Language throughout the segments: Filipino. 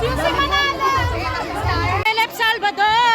Sisi Manalo! Philip Salvador!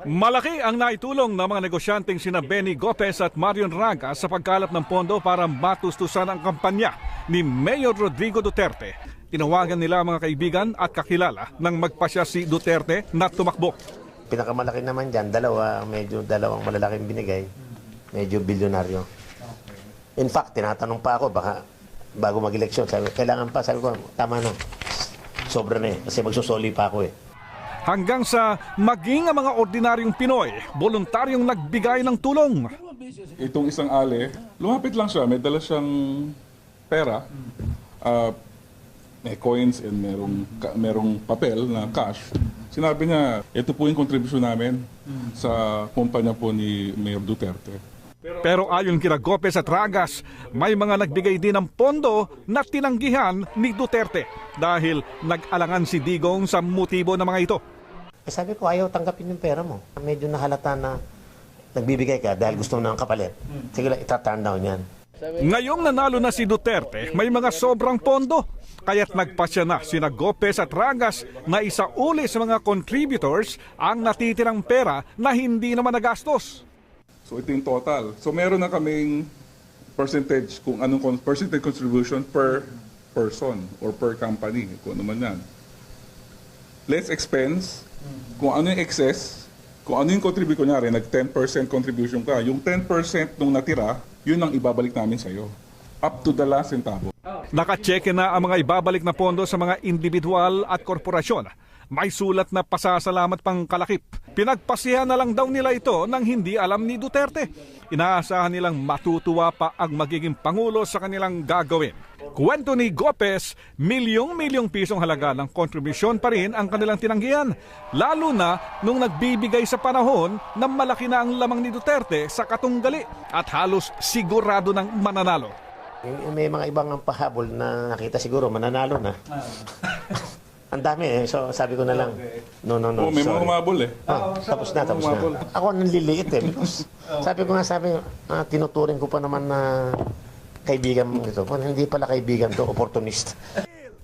Malaki ang naitulong ng mga negosyanteng sina Benny Gopez at Marion Raga sa pagkalap ng pondo para matustusan ang kampanya ni Mayor Rodrigo Duterte. Tinawagan nila mga kaibigan at kakilala nang magpasya si Duterte na tumakbo. Pinakamalaki naman dyan, dalawa, medyo dalawang malalaking binigay. Medyo bilyonaryo. In fact, tinatanong pa ako, baka bago mag-eleksyon, sabi, kailangan pa, sabi ko, tama na. Sobra na eh, kasi magsusoli pa ako eh. Hanggang sa maging ang mga ordinaryong Pinoy, voluntaryong nagbigay ng tulong. itong isang ali, lumapit lang siya, may dala siyang pera, ah, may coins and merong, merong papel na cash. Sinabi niya, ito po yung contribution namin sa kumpanya po ni Mayor Duterte. Pero ayon kina Gopez at Ragas, may mga nagbigay din ng pondo na tinanggihan ni Duterte dahil nag-alangan si Digong sa motibo ng mga ito. Eh, sabi ko, ayaw tanggapin yung pera mo. Medyo nahalata na nagbibigay ka dahil gusto mo ng kapalit. Sige lang, itaturn down yan. Ngayong nanalo na si Duterte, may mga sobrang pondo. Kaya't nagpasya na sina Gopez at Ragas na isauli sa mga contributors ang natitirang pera na hindi naman nagastos. So ito yung total. So meron na kaming percentage kung anong percentage contribution per person or per company, kung ano man yan. Less expense, kung ano yung excess, kung ano yung contribute, kunyari, nag 10% contribution ka, yung 10% nung natira, yun ang ibabalik namin sa'yo. Up to the last centavo. Nakacheque na ang mga ibabalik na pondo sa mga individual at korporasyon. May sulat na pasasalamat pang kalakip. Pinagpasihan na lang daw nila ito nang hindi alam ni Duterte. Inaasahan nilang matutuwa pa ang magiging pangulo sa kanilang gagawin. Kwento ni Gopez, milyong-milyong pisong halaga ng kontribusyon pa rin ang kanilang tinanggihan. Lalo na nung nagbibigay sa panahon na malaki na ang lamang ni Duterte sa katunggali at halos sigurado ng mananalo. May mga ibang ang pahabol na nakita siguro, mananalo na. Ang dami eh. So sabi ko na lang, no, no, no, Oo, may mga sorry. umabol eh. Ah, tapos na, tapos na. Ako nanliliit eh. Because, sabi ko nga, sabi, ah, tinuturing ko pa naman na kaibigan mo ito. Well, hindi pala kaibigan to, opportunist.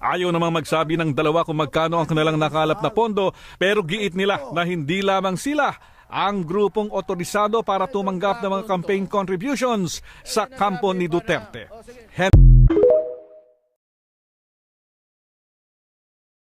Ayaw namang magsabi ng dalawa kung magkano ang kanilang nakalap na pondo pero giit nila na hindi lamang sila ang grupong otorisado para tumanggap ng mga campaign contributions sa kampo ni Duterte. Hen-